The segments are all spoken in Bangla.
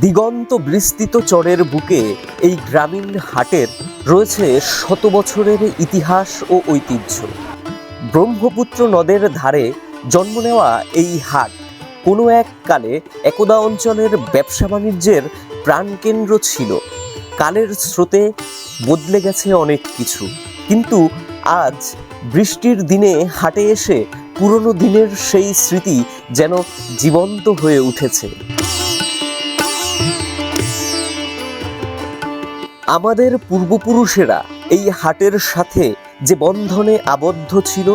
দিগন্ত বিস্তৃত চরের বুকে এই গ্রামীণ হাটের রয়েছে শত বছরের ইতিহাস ও ঐতিহ্য। ব্রহ্মপুত্র নদের ধারে জন্ম নেওয়া এই হাট কোনো এক কালে একদা অঞ্চলের ব্যবসা বাণিজ্যের প্রাণকেন্দ্র ছিল। কালের স্রোতে বদলে গেছে অনেক কিছু। কিন্তু আজ বৃষ্টির দিনে হাটে এসে পুরনো দিনের সেই স্মৃতি যেন জীবন্ত হয়ে উঠেছে। আমাদের পূর্বপুরুষেরা এই হাটের সাথে যে বন্ধনে আবদ্ধ ছিল,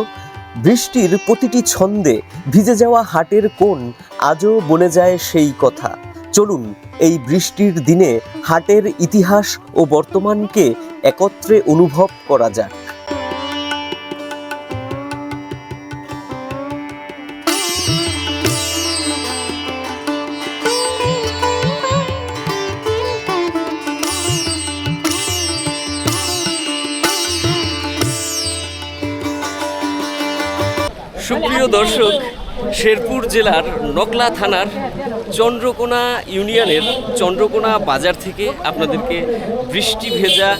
বৃষ্টির প্রতিটি ছন্দে ভিজে যাওয়া হাটের কোণ আজও বলে যায় সেই কথা। চলুন এই বৃষ্টির দিনে হাটের ইতিহাস ও বর্তমানকে একত্রে অনুভব করা যাক। দর্শক শেরপুর জেলার নকলা থানার চন্দ্রকোনা ইউনিয়নের চন্দ্রকোনা বাজার থেকে আপনাদেরকে বৃষ্টি ভেজা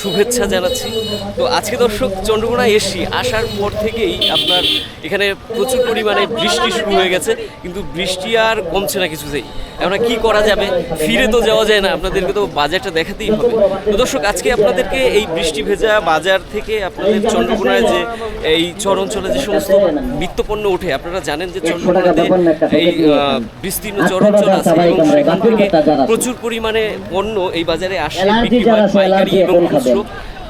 শুভেচ্ছা জানাচ্ছি। তো আজকে দর্শক চন্দ্রকোনা এসি আসার পর থেকেই আপনার এখানে প্রচুর পরিমাণে বৃষ্টি শুরু হয়ে গেছে কিন্তু বৃষ্টি আর কমছে না কিছুতেই। এখন কি করা যাবে? ফিরে তো যাওয়া যায় না আপনাদেরকে তো বাজারটা দেখাতেই হবে। তো দর্শক আজকে আপনাদেরকে এই বৃষ্টি ভেজা বাজার থেকে আপনাদের চন্দ্রকোনায় যে এই চর অঞ্চলে যে সমস্ত নিত্যপণ্য ওঠে আপনারা জানেন যে চন্দ্রকোনাতে এই বিস্তীর্ণ চর অঞ্চল আছে এবং সেখান থেকে প্রচুর পরিমাণে পণ্য এই বাজারে আসে বিক্রি হয় পাইকারি এবং খুচরো।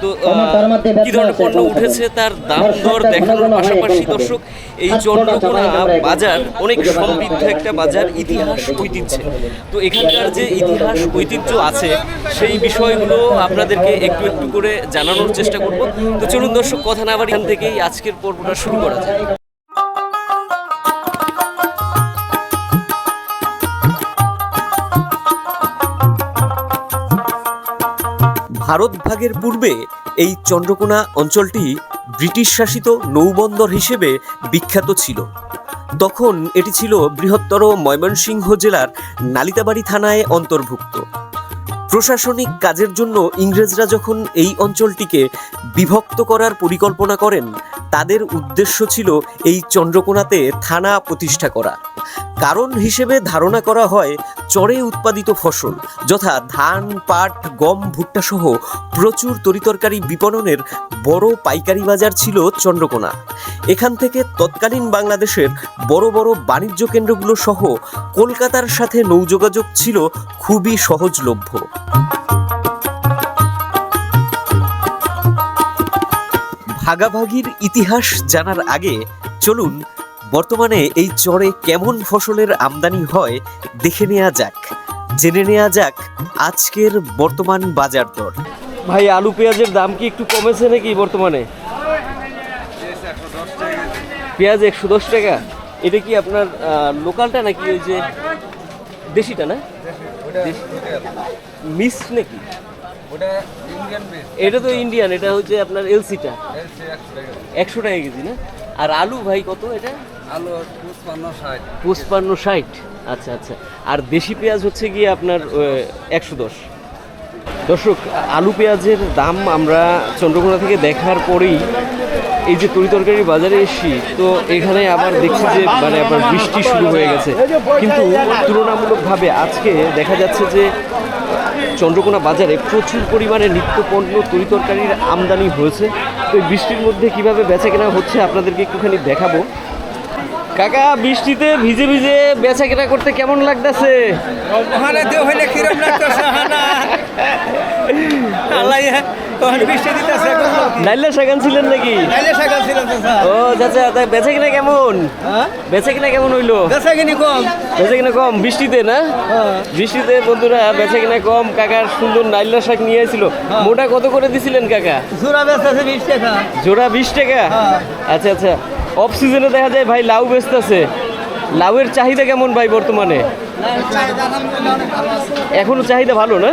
তো কি ধরনের পণ্য উঠেছে? তার দাম দর দেখানোর পাশাপাশি দর্শক এই চন্দ্রকোনা বাজার অনেক সমৃদ্ধ একটা বাজার ইতিহাস ঐতিহ্যে। তো এখানকার যে ইতিহাস ঐতিহ্য আছে সেই বিষয়গুলো আপনাদেরকে একটু একটু করে জানানোর চেষ্টা করব। তো চলুন দর্শক কথা না বাড়ি এখান থেকেই আজকের পর্বটা শুরু করা যায় ভারত ভাগের পূর্বে এই চন্দ্রকোনা অঞ্চলটি ব্রিটিশ শাসিত নৌবন্দর হিসেবে বিখ্যাত ছিল। তখন এটি ছিল বৃহত্তর ময়মনসিংহ জেলার নালিতাবাড়ি থানায় অন্তর্ভুক্ত। প্রশাসনিক কাজের জন্য ইংরেজরা যখন এই অঞ্চলটিকে বিভক্ত করার পরিকল্পনা করেন, তাদের উদ্দেশ্য ছিল এই চন্দ্রকোনাতে থানা প্রতিষ্ঠা করা। কারণ হিসেবে ধারণা করা হয় চরে উৎপাদিত ফসল, যথা ধান, পাট, গম, ভুট্টা সহ প্রচুর তরিতরকারি বিপণনের বড় পাইকারি বাজার ছিল চন্দ্রকোনা। এখান থেকে তৎকালীন বাংলাদেশের বড় বড় বাণিজ্য কেন্দ্রগুলো সহ কলকাতার সাথে নৌযোগাযোগ ছিল খুবই সহজলভ্য। ভাগাভাগির ইতিহাস জানার আগে চলুন বর্তমানে এই চরে কেমন ফসলের আমদানি হয়, দেখে নেওয়া যাক। জেনে নেওয়া যাক আজকের বর্তমান বাজার দর। ভাই, আলু পেঁয়াজের দাম কি একটু কমেছে নাকি বর্তমানে? পেঁয়াজ একশো দশ টাকা। এটা কি আপনার লোকালটা নাকি ওই যে দেশিটা না? মিস নাকি? এটা তো ইন্ডিয়ান এটা হচ্ছে আপনার এলসিটা এলসি একশো টাকা কেজি না? আর আলু ভাই কত এটা? আলু পুষ্পান্ন ষাট। আচ্ছা আচ্ছা। আর দেশি পেঁয়াজ হচ্ছে গিয়ে আপনার একশো দশ। দর্শক আলু পেঁয়াজের দাম আমরা চন্দ্রকোনা থেকে দেখার পরেই এই যে তরি তরকারি বাজারে এসছি তো এখানে আবার দেখছি যে মানে আবার বৃষ্টি শুরু হয়ে গেছে। কিন্তু তুলনামূলকভাবে আজকে দেখা যাচ্ছে যে চন্দ্রকোনা বাজারে প্রচুর পরিমাণে নিত্য পণ্য তরি তরকারির আমদানি হয়েছে। তো এই বৃষ্টির মধ্যে কীভাবে বেচা কেনা হচ্ছে আপনাদেরকে একটুখানি দেখাবো। কাকা বৃষ্টিতে ভিজে ভিজে বেচা কেনা করতে কেমন লাগতেছে? নাইলে সেখান ছিলেন নাকি? ও চাচা তাই বেচা কিনা কেমন? হ্যাঁ? বেচা কিনা কেমন হইল? বেচা কিনি কম। বেচা কিনা কম বৃষ্টিতে না? বৃষ্টিতে বন্ধুরা বেচা কিনা কম কাকার সুন্দর নাইলা শাক নিয়ে আসছিল মোটা কত করে দিছিলেন কাকা? সুরা বেচতেছে বিশ টাকা। জোড়া বিশ টাকা? হ্যাঁ। আচ্ছা আচ্ছা। অফ সিজনে দেখা যায় ভাই লাউ বেচতেছে। লাউয়ের চাহিদা কেমন ভাই বর্তমানে? এখনও চাহিদা ভালো না?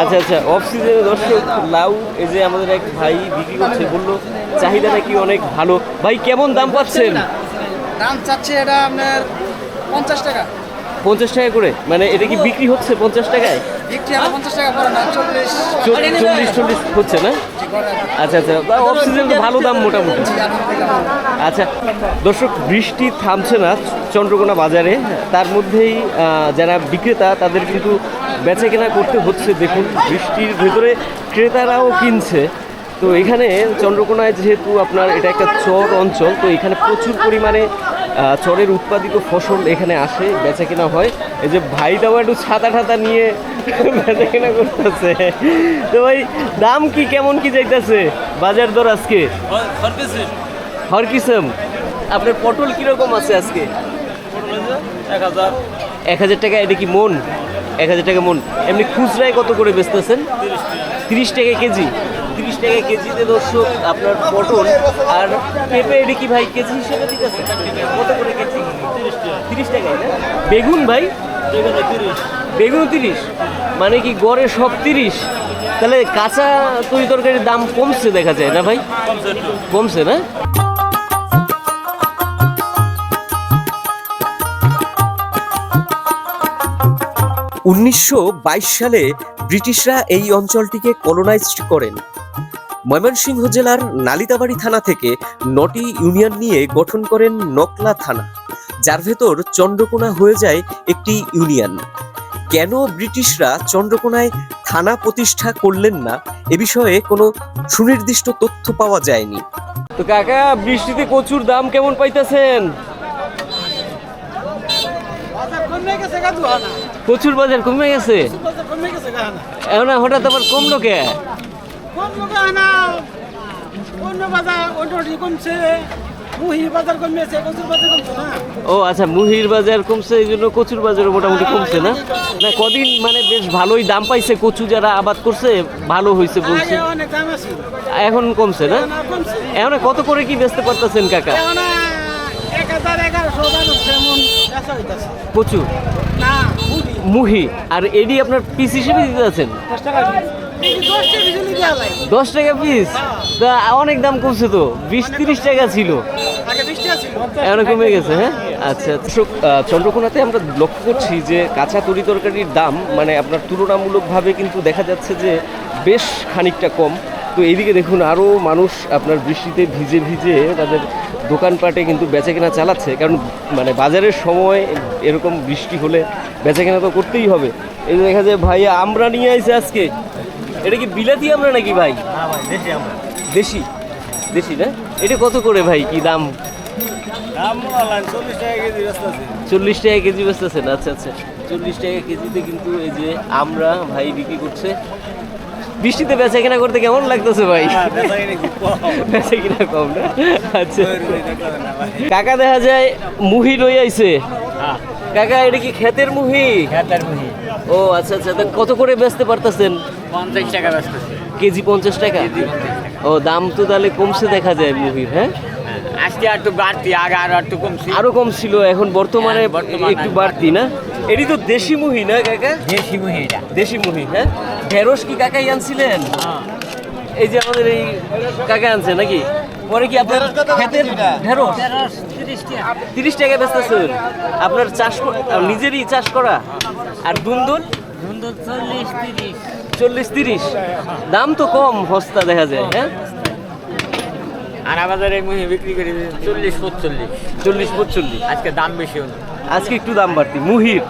আচ্ছা আচ্ছা অফ সিজনে দর্শক, লাউ, এই যে আমাদের এক ভাই বিক্রি করছে, বলল চাহিদা নাকি অনেক ভালো? ভাই কেমন দাম পাচ্ছেন? দাম চাচ্ছে এটা আপনার পঞ্চাশ টাকা। পঞ্চাশ টাকা করে? মানে এটা কি বিক্রি হচ্ছে পঞ্চাশ টাকায়? চল্লিশ। চল্লিশ হচ্ছে না? আচ্ছা আচ্ছা। অফ সিজন তো ভালো দাম মোটামুটি। আচ্ছা দর্শক বৃষ্টি থামছে না চন্দ্রকোনা বাজারে। তার মধ্যেই যারা বিক্রেতা তাদের কিন্তু বেচা কেনা করতে হচ্ছে। দেখুন বৃষ্টির ভেতরে ক্রেতারাও কিনছে। তো এখানে চন্দ্রকোনায় যেহেতু আপনার এটা একটা চর অঞ্চল তো এখানে প্রচুর পরিমাণে চরের উৎপাদিত ফসল এখানে আসে বেচা কেনা হয়। এই যে ভাইটাও একটু ছাতা ঠাতা নিয়ে বেচা কেনা করতেছে। তো ভাই দাম কি কেমন কি যাইতেছে? বাজার দর আজকে? হর কিসম আপনার পটল কীরকম আছে আজকে? এক হাজার। এক হাজার টাকা এটা কি মন? এক হাজার টাকা মন। এমনি খুচরায় কত করে বেচতেছেন? তিরিশ টাকা কেজি? তিরিশ টাকা কেজিতে দর্শক আপনার পটল আর পেঁপে এটা কি ভাই কেজি হিসেবে দিতেছে? কত করে কেজি? তিরিশ টাকায় না? বেগুন ভাই? বেগুন তিরিশ। মানে কি গড়ে সব তিরিশ? তাহলে কাঁচা তরি তরকারির দাম কমছে দেখা যায় না ভাই? কমছে না? উনিশশো বাইশ সালে ব্রিটিশরা এই অঞ্চলটিকে কলোনাইজ করেন। ময়মনসিংহ জেলার নালিতাবাড়ি থানা থেকে নটি ইউনিয়ন নিয়ে গঠন করেন নকলা থানা যার ভেতর চন্দ্রকোনা হয়ে যায় একটি ইউনিয়ন। কেন ব্রিটিশরা চন্দ্রকোনায় থানা প্রতিষ্ঠা করলেন না এ বিষয়ে কোনো সুনির্দিষ্ট তথ্য পাওয়া যায়নি। তো কাকা বৃষ্টিতে কচুর দাম কেমন পাইতেছেন? কচুর বাজার কমে গেছে? এখন হঠাৎ আবার কমলো কে? না ও আচ্ছা মুহির বাজার কমছে এই জন্য কচুর বাজারও মোটামুটি কমছে না? না কদিন মানে বেশ ভালোই দাম পাইছে কচু যারা আবাদ করছে ভালো হয়েছে বলছে। দাম আছে। এখন কমছে না? এখন কত করে কি বেচতে পারতেছেন কাকা? কচু? না মুহি আর এডি আপনার পিস হিসেবে দিতে আছেন দশ টাকা পিস তা অনেক দাম কমছে তো। বিশ তিরিশ টাকা ছিল। এখন কমে গেছে হ্যাঁ? আচ্ছা দর্শক, চন্দ্রকোনাতে আমরা লক্ষ্য করছি যে কাঁচা তরি তরকারির দাম মানে আপনার তুলনামূলকভাবে কিন্তু দেখা যাচ্ছে যে বেশ খানিকটা কম। তো এইদিকে দেখুন আরও মানুষ আপনার বৃষ্টিতে ভিজে ভিজে তাদের দোকানপাটে কিন্তু বেচাকেনা চালাচ্ছে। কারণ মানে বাজারের সময় এরকম বৃষ্টি হলে বেচাকেনা তো করতেই হবে। এই দেখা যায় ভাই আমরা নিয়ে আইছে আজকে। এটা কি বিলাতি আমরা নাকি ভাই? দেশে। দেশি না? এটা কত করে ভাই কি দাম? চল্লিশ টাকা কেজি বেচতেছেন। আচ্ছা আচ্ছা। চল্লিশ টাকা কেজিতে কিন্তু এই যে আমরা ভাই বিক্রি করছে। বৃষ্টিতে বেচা কেনা করতে কেমন লাগতেছে ভাই? বেচা কিনা কম? না? আচ্ছা। কাকা দেখা যায় মুহি লই আইছে। কাকা এটা কি ক্ষেতের মুহি? ও আচ্ছা আচ্ছা কত করে বেচতে পারতেছেন? পঞ্চাশ টাকা বেচতেছে। কেজি পঞ্চাশ টাকা। ও দাম তো তাহলে কমছে দেখা যায় মুহির হ্যাঁ? আজকে একটু বাড়তি আগে আরও একটু কমছি। আরও কম ছিল এখন বর্তমানে হ্যাঁ, একটু বাড়তি না? এটি তো দেশি মুহি না কাকা? দেশি মুহিটা দেশি মুহি হ্যাঁ? ঢেঁড়স কি কাকাই আনছিলেন? এই যে আমাদের এই কাকা আনছে নাকি? পরে কি আপনার ক্ষেতের ঢেঁড়স? তিরিশ টাকা। বেচতেছেন। আপনার চাষ নিজেরই চাষ করা? আর দুন্দুন চল্লিশ তিরিশ। চল্লিশ তিরিশ। দাম তো কম হস্তা দেখা যায় হ্যাঁ? আর আমাদের এই মুহি বিক্রি করি চল্লিশ পঁচল্লিশ চল্লিশ পঁচল্লিশ আজকে দাম বেশি হলো। আজকে একটু দাম বাড়তি। মুহির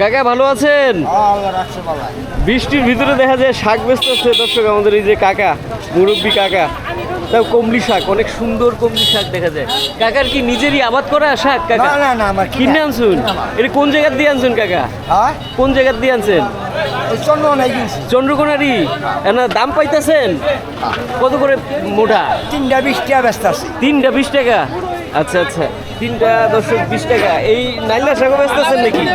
কাকা ভালো আছেন? বৃষ্টির ভিতরে দেখা যায় শাক বেচতেছে। দর্শক আমাদের এই যে কাকা মুরব্বী কাকা তাও কমলি শাক অনেক সুন্দর কমলি শাক দেখা যায়। কাকার কি নিজেরই আবাদ করা শাক কাকা? না, না, আমার কিনে আনছুন? এটা কোন জায়গার দিয়ে আনছেন কাকা? হ্যাঁ? কোন জায়গার দিয়ে আনছেন? চন্দ্র চন্দ্রকোনারি না দাম পাইতেছেন? কত করে মোটা? তিনটা বিশ টাকা ব্যস্ত আছে। তিনটা বিশ টাকা? আচ্ছা আচ্ছা। তিনটা দর্শক বিশ টাকা। এই নাইলা শাকও বেচতেছেন নাকি?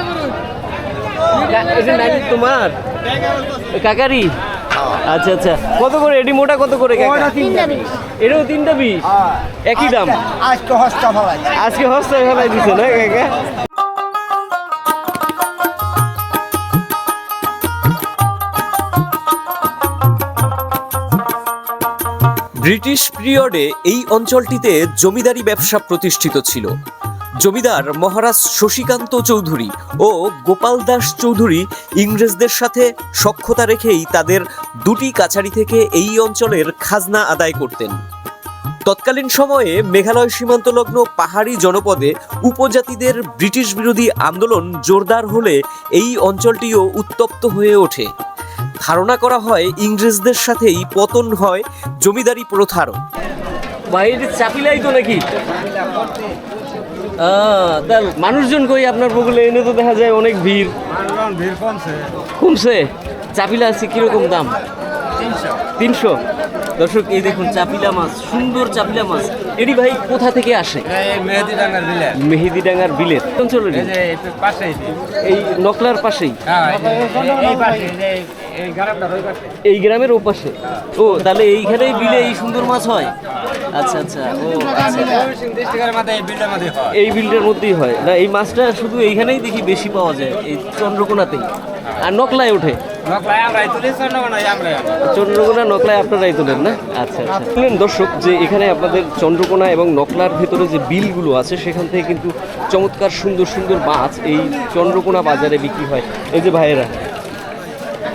কা- এটা নাইলি তোমার? কাকারি আচ্ছা আচ্ছা। কত করে? এডি মোটা কত করে এটাও তিনটা বিশ একই দাম? আজকে হস্তা ফলাই আজকে ফেলাই দিছে না কাকা? ব্রিটিশ পিরিয়ডে এই অঞ্চলটিতে জমিদারি ব্যবসা প্রতিষ্ঠিত ছিল। জমিদার মহারাজ শশীকান্ত চৌধুরী ও গোপাল দাস চৌধুরী ইংরেজদের সাথে সক্ষতা রেখেই তাদের দুটি কাছারি থেকে এই অঞ্চলের খাজনা আদায় করতেন। তৎকালীন সময়ে মেঘালয় সীমান্তলগ্ন পাহাড়ি জনপদে উপজাতিদের ব্রিটিশ বিরোধী আন্দোলন জোরদার হলে এই অঞ্চলটিও উত্তপ্ত হয়ে ওঠে। ধারণা করা হয় ইংরেজদের সাথেই পতন হয় জমিদারি প্রথারও। বাইরে চাপিলাই তো নাকি? মানুষজন কই আপনার বগুলে এনে তো দেখা যায় অনেক ভিড়। ভিড় কমছে। কমছে? চাপিলা আছে কীরকম দাম? তিনশো। দর্শক এই দেখুন চাপিলা মাছ সুন্দর চাপিলা মাছ। এটি ভাই কোথা থেকে আসে? মেহেদি ডাঙ্গার বিলে মেহেদিডাঙ্গার বিলেত অঞ্চলের এই যে একটু পাশেই। এই নকলার পাশেই? হ্যাঁ এই গ্রামের ওপাশে। ও তাহলে এইখানেই বিলে এই সুন্দর মাছ হয়? আচ্ছা আচ্ছা ও আচ্ছা। এই বিলটার মধ্যেই হয়। না এই মাছটা শুধু এইখানেই দেখি বেশি পাওয়া যায় এই চন্দ্রকোনাতেই। আর নকলায় ওঠে? চন্দ্রকোনা নকলায় আপনারাই তোলেন না? আচ্ছা আচ্ছা। শুনলেন দর্শক যে এখানে আপনাদের চন্দ্রকোনা এবং নকলার ভেতরে যে বিলগুলো আছে সেখান থেকে কিন্তু চমৎকার সুন্দর সুন্দর মাছ এই চন্দ্রকোনা বাজারে বিক্রি হয়। এই যে ভাইয়েরা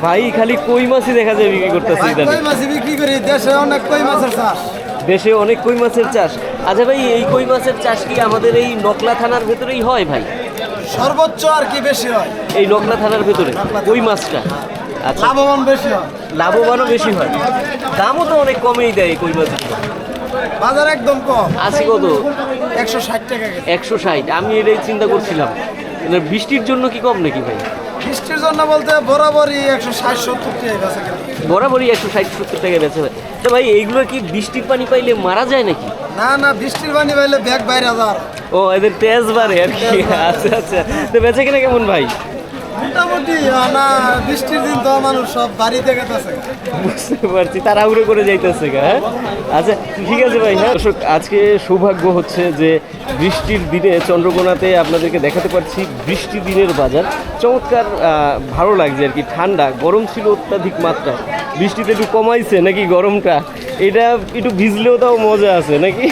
ভাই খালি কই মাছই দেখা যায় বিক্রি করতেছে ইদানিং। কই মাছ বিক্রি করি? দেশে অনেক কই মাছের চাষ। দেশে অনেক কই মাছের চাষ। আচ্ছা ভাই এই কই মাছের চাষ কি আমাদের এই নকলা থানার ভেতরেই হয় ভাই? সর্বোচ্চ আর কি বেশি হয়? এই নকলা থানার ভেতরে কই মাছটা? আচ্ছা। লাভবান বেশি হয়। লাভবানও বেশি হয়। দামও তো অনেক কমেই দেয় কই মাছগুলো বাজার একদম কম। আছে কত? একশো ষাট টাকা একশো ষাট। আমি এটাই চিন্তা করছিলাম। মানে বৃষ্টির জন্য কি কম নাকি ভাই? বৃষ্টির জন্য বলতে বরাবরই একশো ষাট সত্তর টাকা বেচা বরাবরই একশো ষাট সত্তর টাকা বেঁচে হয় তো ভাই এইগুলো কি বৃষ্টির পানি পাইলে মারা যায় নাকি? না না বৃষ্টির পানি পাইলে ব্যাগ বাইরে হাজার ও এদের তেজ বাড়ে আর কি। আচ্ছা আচ্ছা। তো বেচে কিনা কেমন ভাই? মোটামুটি না বৃষ্টির দিন তো মানুষ সব বুঝতে পারছি তাড়াহুড়ো করে যাইতেছে গা, হ্যাঁ? আচ্ছা ঠিক আছে ভাই হ্যাঁ? দর্শক আজকে সৌভাগ্য হচ্ছে যে বৃষ্টির দিনে চন্দ্রকোনাতে আপনাদেরকে দেখাতে পারছি বৃষ্টি দিনের বাজার। চমৎকার ভালো লাগছে আর কি ঠান্ডা গরম ছিল অত্যাধিক মাত্রা বৃষ্টিতে একটু কমাইছে নাকি গরমটা? এটা একটু ভিজলেও তাও মজা আছে নাকি?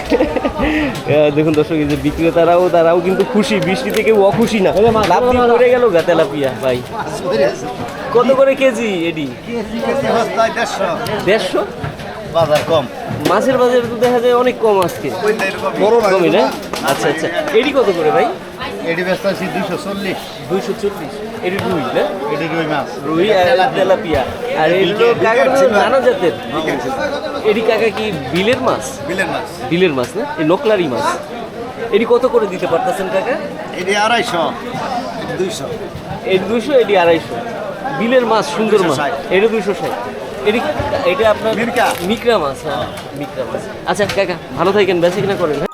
দেখুন দর্শক এই যে বিক্রেতারাও তারাও কিন্তু খুশি। বৃষ্টিতে কেউ অখুশি না। লাভ দিয়ে পড়ে গেল গা তেলাপিয়া ভাই। কত করে কেজি এডি দেড়শো? বাজার কম। মাছের বাজারে তো দেখা যায় অনেক কম আজকে। কমই না? আচ্ছা আচ্ছা। এডি কত করে ভাই? এটি ব্যস্ত আছি দুইশো চল্লিশ। দুইশো চল্লিশ। এডি রুই না? এটি রুই মাছ। রুই আর তেলাপিয়া। আর এগুলো কাকার নানা জাতের। এডি কাকা কি বিলের মাছ? বিলের মাছ। বিলের মাছ না? এই নকলারি মাছ। এডি কত করে দিতে পারতেছেন কাকা? এটি আড়াইশো। দুইশো। এডি দুইশো এডি আড়াইশো। বিলের মাছ সুন্দর মাছ। 260 এটা দুইশো ষাট। এডি এটা আপনার। মিকরা মাছ হ্যাঁ মিকরা মাছ। আচ্ছা কাকা ভালো থাকেন বেঁচে কিনা করেন হ্যাঁ?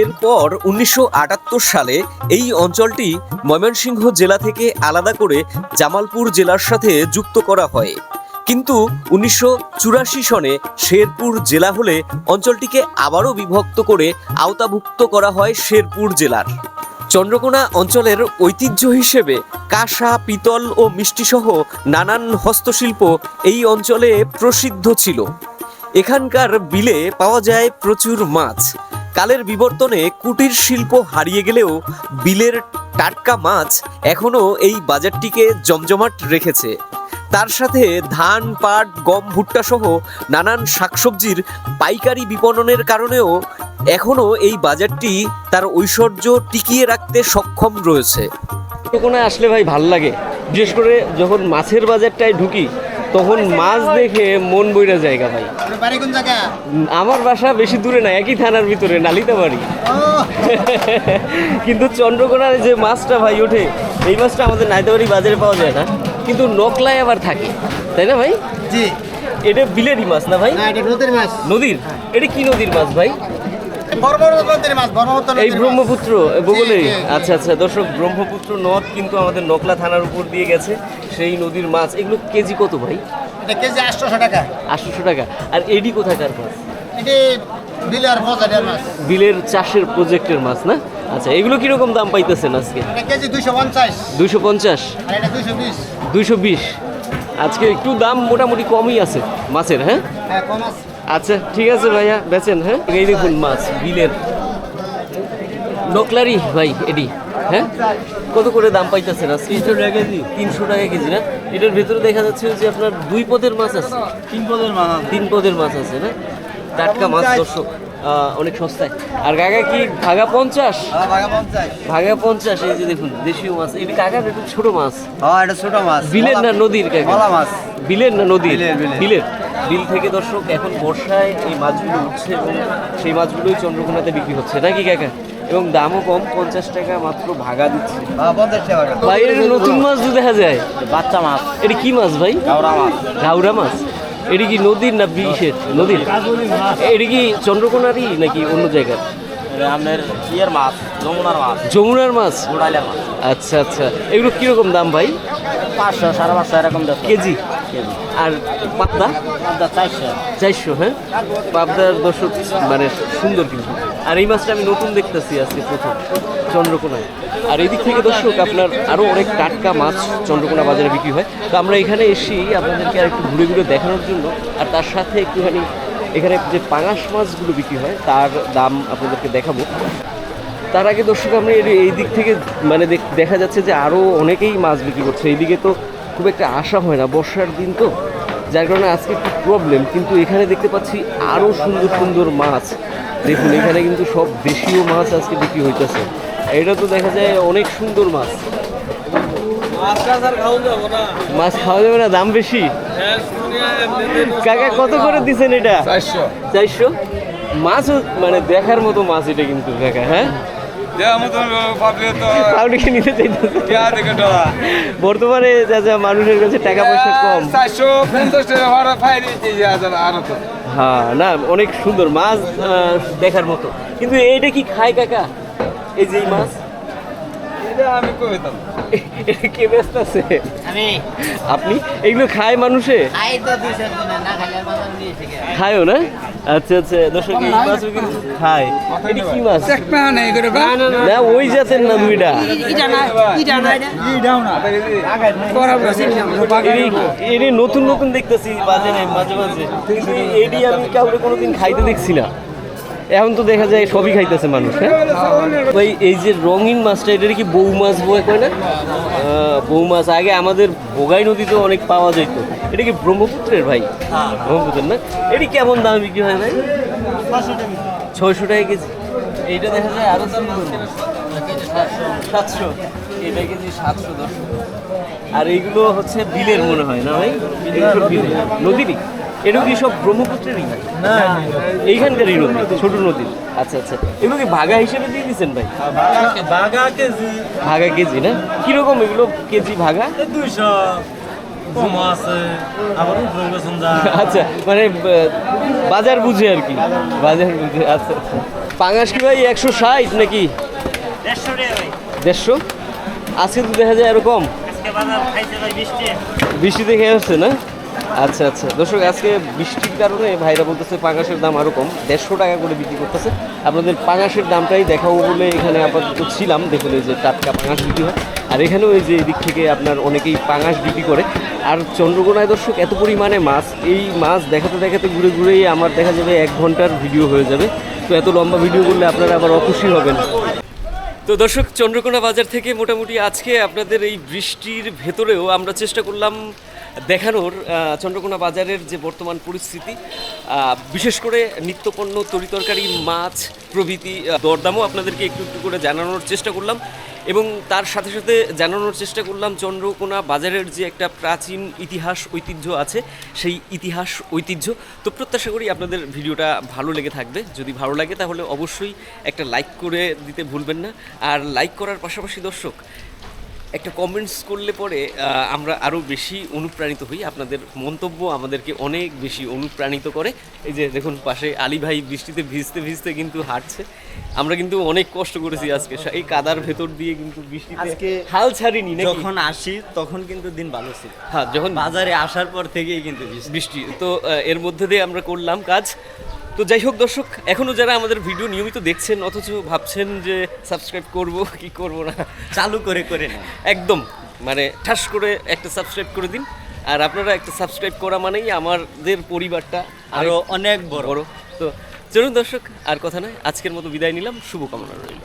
এরপর উনিশশো আটাত্তর সালে এই অঞ্চলটি ময়মনসিংহ জেলা থেকে আলাদা করে জামালপুর জেলার সাথে যুক্ত করা হয়। কিন্তু উনিশশো সনে শেরপুর জেলা হলে অঞ্চলটিকে আবারও বিভক্ত করে আওতাভুক্ত করা হয় শেরপুর জেলার। চন্দ্রকোনা অঞ্চলের ঐতিহ্য হিসেবে কাঁসা, পিতল ও মিষ্টিসহ নানান হস্তশিল্প এই অঞ্চলে প্রসিদ্ধ ছিল। এখানকার বিলে পাওয়া যায় প্রচুর মাছ। কালের বিবর্তনে কুটির শিল্প হারিয়ে গেলেও বিলের টাটকা মাছ এখনও এই বাজারটিকে জমজমাট রেখেছে। তার সাথে ধান, পাট, গম, ভুট্টা সহ নানান শাকসবজির পাইকারি বিপণনের কারণেও এখনও এই বাজারটি তার ঐশ্বর্য টিকিয়ে রাখতে সক্ষম রয়েছে। কোনো আসলে ভাই ভালো লাগে। বিশেষ করে যখন মাছের বাজারটায় ঢুকি তখন মাছ দেখে মন বইরা জায়গা ভাই। বাড়ি কোন জায়গা? উম, আমার বাসা বেশি দূরে না একই থানার ভিতরে নালিতা বাড়ি কিন্তু চন্দ্রকোনার যে মাছটা ভাই ওঠে এই মাছটা আমাদের নাইতাবাড়ি বাজারে পাওয়া যায় না। কিন্তু নকলায় আবার থাকে তাই না ভাই? জি। এটা বিলেরই মাছ না ভাই? নদীর মাছ। নদীর? এটা কি নদীর মাছ ভাই? এই ব্রহ্মপুত্র বগলে। আচ্ছা আচ্ছা দর্শক ব্রহ্মপুত্র নদ কিন্তু আমাদের নকলা থানার উপর দিয়ে গেছে সেই নদীর মাছ। এগুলো কেজি কত ভাই? কেজি আটশোশো টাকা। আটশোশো টাকা। আর এডি কোথাকার মাছ? বিলার চাষের প্রজেক্টের মাছ না? আচ্ছা এগুলো কীরকম দাম পাইতেছেন আজকে? এটা দুইশো পঞ্চাশ। দুইশো পঞ্চাশ? দুইশো বিশ। আজকে একটু দাম মোটামুটি কমই আছে মাছের হ্যাঁ? হ্যাঁ কম আছে। আচ্ছা ঠিক আছে ভাইয়া বেচেন হ্যাঁ? এই দেখুন মাছ বিলের। নকলারি ভাই এডি হ্যাঁ? কত করে দাম পাইতেছেন না তিনশো টাকা কেজি। তিনশো টাকা কেজি না? এটার ভেতরে দেখা যাচ্ছে যে আপনার দুই পদের মাছ আছে। তিন পদের মাছ তিন পদের মাছ আছে না? টাটকা মাছ দর্শক অনেক সস্তায়। আর কাকা কি ভাগা পঞ্চাশ? ভাগা পঞ্চাশ। এই যে দেখুন দেশীয় মাছ। এটা কাকার একটু ছোট মাছ। হ্যাঁ এটা ছোট মাছ। বিলের না নদীর কাকা? মাছ। বিলের না নদীর। বিলের? বিল থেকে দর্শক এখন বর্ষায় এই মাছগুলো উঠছে এবং সেই মাছগুলোই চন্দ্রকোনাতে বিক্রি হচ্ছে। নাকি কাকা? এবং দামও কম পঞ্চাশ টাকা মাত্র ভাগা দিচ্ছে। ভাই এটা নতুন মাছ তো দেখা যায়। বাচ্চা মাছ। এটা কি মাছ ভাই? গাওড়া মাছ। ঘাউরা মাছ? এটা কি নদীর না বিষের নদীর? এটা কি চন্দ্রকোনারই নাকি অন্য জায়গার? আপনার ইয়ের মাছ যমুনার মাছ। যমুনার মাছ? গোড়াইলের মাছ। আচ্ছা আচ্ছা। এগুলো কীরকম দাম ভাই? পাঁচশো সাড়ে পাঁচশো এরকম কেজি কেজি? আর পাত্তা আপনার চারশো। চারশো হ্যাঁ? পাবদার দর্শক মানে সুন্দর কিন্তু। আর এই মাছটা আমি নতুন দেখতেছি আজকে প্রথম চন্দ্রকোনায়। আর এদিক থেকে দর্শক আপনার আরও অনেক টাটকা মাছ চন্দ্রকোনা বাজারে বিক্রি হয়। তো আমরা এখানে এসেই আপনাদেরকে আর একটু ঘুরে ঘুরে দেখানোর জন্য আর তার সাথে একটুখানি এখানে যে পাঙাশ মাছগুলো বিক্রি হয় তার দাম আপনাদেরকে দেখাবো। তার আগে দর্শক আমরা এই দিক থেকে মানে দেখ- দেখা যাচ্ছে যে আরও অনেকেই মাছ বিক্রি করছে। এইদিকে তো খুব একটা আশা হয় না বর্ষার দিন তো। যার কারণে আজকে একটু প্রবলেম কিন্তু এখানে দেখতে পাচ্ছি আরও সুন্দর সুন্দর মাছ। দেখুন এখানে কিন্তু সব দেশীয় মাছ আজকে বিক্রি হইতেছে। এটা তো দেখা যায় অনেক সুন্দর মাছ। মাছ খাওয়া যাবে না। দাম বেশি? কাকা কত করে দিছেন এটা? চারশো। মাছও মানে দেখার মতো মাছ এটা কিন্তু কাকা হ্যাঁ? নিতে চাইতেছে। বর্তমানে যা যা মানুষের কাছে টাকা পয়সা কম। চারশো পঞ্চাশ টাকা হ্যাঁ না অনেক সুন্দর মাছ আহ, দেখার মতো। কিন্তু এইটা কি খায় কাকা? এই যে মাছ এটা আমি কইতাম এটা কে ব্যস্ত আছে আমি আপনি এগুলো খায় মানুষে খাই তো দুই চার না খাইলে আর বাজার নিয়ে এসে খায়ও না আচ্ছা আচ্ছা দর্শক এই মাছও কিন্তু খায় এটা কি মাছ না ওই জাতের না দুইটা এটি নতুন নতুন দেখতেছি বাজারে মাঝে মাঝে এটি আমি কাউকে কোনোদিন খাইতে দেখছি না এখন তো দেখা যায় সবই খাইতেছে মানুষ হ্যাঁ? ভাই এই যে রঙিন মাছটা, এটা কি বউ মাছ বয়ে কয় না? বউ মাছ। আগে আমাদের ভোগাই নদীতে অনেক পাওয়া যেত এটা কি ব্রহ্মপুত্রের ভাই? ব্রহ্মপুত্রের না? এটি কেমন দাম বিক্রি হয় ভাই? ছয়শো টাকা কেজি। এইটা দেখা যায় আরও সাতশো। এটা কেজি সাতশো দশ। আর এইগুলো হচ্ছে বিলের মনে হয় না ভাই? নদীরই এটা কি সব ব্রহ্মপুত্রেরই এইখানকারই নদী ছোট নদী। আচ্ছা আচ্ছা। এগুলো কি ভাগা হিসেবে দিয়ে দিচ্ছেন ভাই? বাগা কেজি। ভাগা কেজি না? কীরকম এগুলো কেজি ভাগা? দুইশো আচ্ছা মানে বাজার বুঝে আর কি। বাজার বুঝে আচ্ছা আচ্ছা। পাঙাশ কি ভাই একশো ষাট নাকি? দেড়শো আজকে তো দেখা যায় এরকম আজকে বাজার খাইছে ভাই বৃষ্টি। বৃষ্টিতে খেয়ে হচ্ছে না? আচ্ছা আচ্ছা। দর্শক, আজকে বৃষ্টির কারণে ভাইরা বলতেছে পাঙাশের দাম আরও কম, দেড়শো টাকা করে বিক্রি করতেছে। আপনাদের পাঙাশের দামটাই দেখাবো বলে এখানে আপাতত ছিলাম। দেখুন যে টাটকা পাঙাশ বিক্রি হয়। আর এখানেও এই যে এদিক থেকে আপনার অনেকেই পাঙাশ বিক্রি করে। আর চন্দ্রকোনায় দর্শক, এত পরিমাণে মাছ, এই মাছ দেখাতে দেখাতে ঘুরে ঘুরেই আমার দেখা যাবে এক ঘণ্টার ভিডিও হয়ে যাবে। তো এত লম্বা ভিডিও করলে আপনারা আবার অখুশি হবেন। তো দর্শক, চন্দ্রকোনা বাজার থেকে মোটামুটি আজকে আপনাদের এই বৃষ্টির ভেতরেও আমরা চেষ্টা করলাম দেখানোর চন্দ্রকোনা বাজারের যে বর্তমান পরিস্থিতি বিশেষ করে নিত্যপণ্য, তরিতরকারি, মাছ, প্রভৃতি দরদামও আপনাদেরকে একটু একটু করে জানানোর চেষ্টা করলাম। এবং তার সাথে সাথে জানানোর চেষ্টা করলাম চন্দ্রকোনা বাজারের যে একটা প্রাচীন ইতিহাস, ঐতিহ্য আছে, সেই ইতিহাস, ঐতিহ্য। তো প্রত্যাশা করি আপনাদের ভিডিওটা ভালো লেগে থাকবে। যদি ভালো লাগে তাহলে অবশ্যই একটা লাইক করে দিতে ভুলবেন না। আর লাইক করার পাশাপাশি দর্শক একটা কমেন্টস করলে পরে আমরা আরও বেশি অনুপ্রাণিত হই। আপনাদের মন্তব্য আমাদেরকে অনেক বেশি অনুপ্রাণিত করে। এই যে দেখুন পাশে আলী ভাই বৃষ্টিতে ভিজতে ভিজতে কিন্তু হাঁটছে। আমরা কিন্তু অনেক কষ্ট করেছি আজকে। এই কাদার ভেতর দিয়ে কিন্তু বৃষ্টিতে আজকে হাল ছাড়িনি যখন আসি তখন কিন্তু দিন ভালো ছিল। হ্যাঁ যখন বাজারে আসার পর থেকেই কিন্তু বৃষ্টি। বৃষ্টি। তো এর মধ্যে দিয়ে আমরা করলাম কাজ। তো যাই হোক দর্শক এখনও যারা আমাদের ভিডিও নিয়মিত দেখছেন অথচ ভাবছেন যে সাবস্ক্রাইব করব কি করব না চালু করে করে না। একদম মানে ঠাস করে একটা সাবস্ক্রাইব করে দিন। আর আপনারা একটা সাবস্ক্রাইব করা মানেই আমাদের পরিবারটা আরও অনেক বড়। বড়। তো চলুন দর্শক আর কথা নয় আজকের মতো বিদায় নিলাম শুভকামনা রইল।